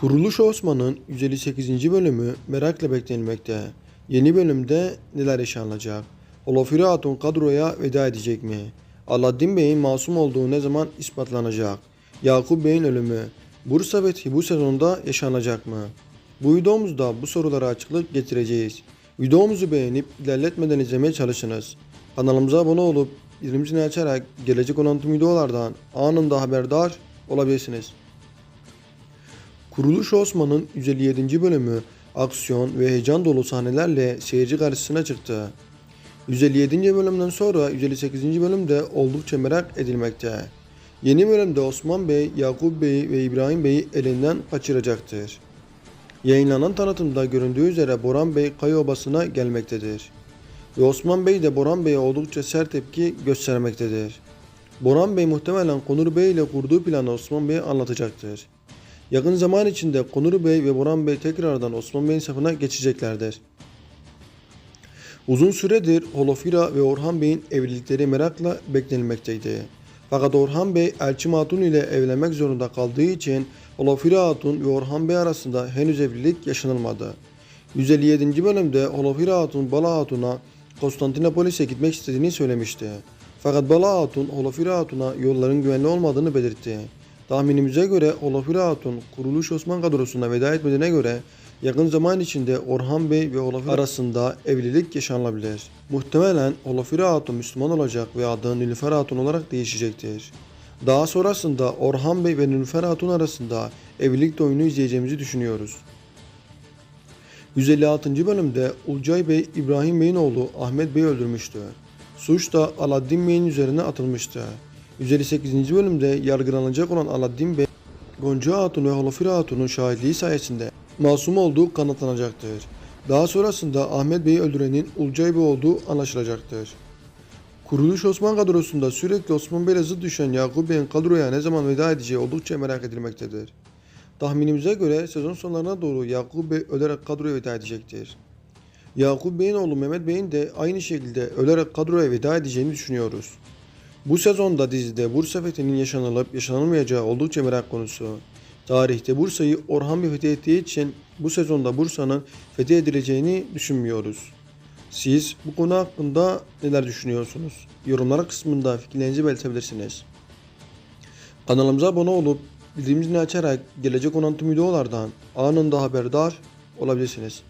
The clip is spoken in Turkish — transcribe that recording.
Kuruluş Osman'ın 158. bölümü merakla beklenmekte. Yeni bölümde neler yaşanacak? Olafiri Hatun kadroya veda edecek mi? Alaaddin Bey'in masum olduğu ne zaman ispatlanacak? Yakup Bey'in ölümü Bursa Fethi bu sezonda yaşanacak mı? Bu videomuzda bu sorulara açıklık getireceğiz. Videomuzu beğenip ilerletmeden izlemeye çalışınız. Kanalımıza abone olup bildirim açarak gelecek olan tüm videolardan anında haberdar olabilirsiniz. Kuruluş Osman'ın 157. bölümü aksiyon ve heyecan dolu sahnelerle seyirci karşısına çıktı. 157. bölümden sonra 158. bölümde oldukça merak edilmekte. Yeni bölümde Osman Bey, Yakup Bey ve İbrahim Bey'i elinden kaçıracaktır. Yayınlanan tanıtımda göründüğü üzere Boran Bey Kayı Obası'na gelmektedir. Ve Osman Bey de Boran Bey'e oldukça sert tepki göstermektedir. Boran Bey muhtemelen Konur Bey ile kurduğu planı Osman Bey'e anlatacaktır. Yakın zaman içinde Konur Bey ve Boran Bey tekrardan Osman Bey'in safına geçeceklerdir. Uzun süredir Holofira ve Orhan Bey'in evlilikleri merakla beklenmekteydi. Fakat Orhan Bey Elçim Hatun ile evlenmek zorunda kaldığı için Holofira Hatun ve Orhan Bey arasında henüz evlilik yaşanılmadı. 157. bölümde Holofira Hatun Bala Hatun'a Konstantinopolis'e gitmek istediğini söylemişti. Fakat Bala Hatun Holofira Hatun'a yolların güvenli olmadığını belirtti. Tahminimize göre Olafira Hatun kuruluş Osman kadrosuna veda etmediğine göre yakın zaman içinde Orhan Bey ve Olafira arasında evlilik yaşanabilir. Muhtemelen Olafira Hatun Müslüman olacak ve adı Nilüfer Hatun olarak değişecektir. Daha sonrasında Orhan Bey ve Nilüfer Hatun arasında evlilik oyunu izleyeceğimizi düşünüyoruz. 156. bölümde Ulcay Bey İbrahim Bey'in oğlu Ahmet Bey'i öldürmüştü. Suç da Aladdin Bey'in üzerine atılmıştı. 158. bölümde yargılanacak olan Aladdin Bey, Gonca Hatun ve Holofira Hatun'un şahitliği sayesinde masum olduğu kanıtlanacaktır. Daha sonrasında Ahmet Bey'i öldürenin Ulcay Bey olduğu anlaşılacaktır. Kuruluş Osman kadrosunda sürekli Osman Bey'le zıt düşen Yakup Bey'in kadroya ne zaman veda edeceği oldukça merak edilmektedir. Tahminimize göre sezon sonlarına doğru Yakup Bey ölerek kadroya veda edecektir. Yakup Bey'in oğlu Mehmet Bey'in de aynı şekilde ölerek kadroya veda edeceğini düşünüyoruz. Bu sezonda dizide Bursa fethinin yaşanılıp yaşanılmayacağı oldukça merak konusu. Tarihte Bursa'yı Orhan Bey fethettiği için bu sezonda Bursa'nın fethedileceğini düşünmüyoruz. Siz bu konu hakkında neler düşünüyorsunuz? Yorumlar kısmında fikirlerinizi belirtebilirsiniz. Kanalımıza abone olup bildirim zilini açarak gelecek olan tüm videolardan anında haberdar olabilirsiniz.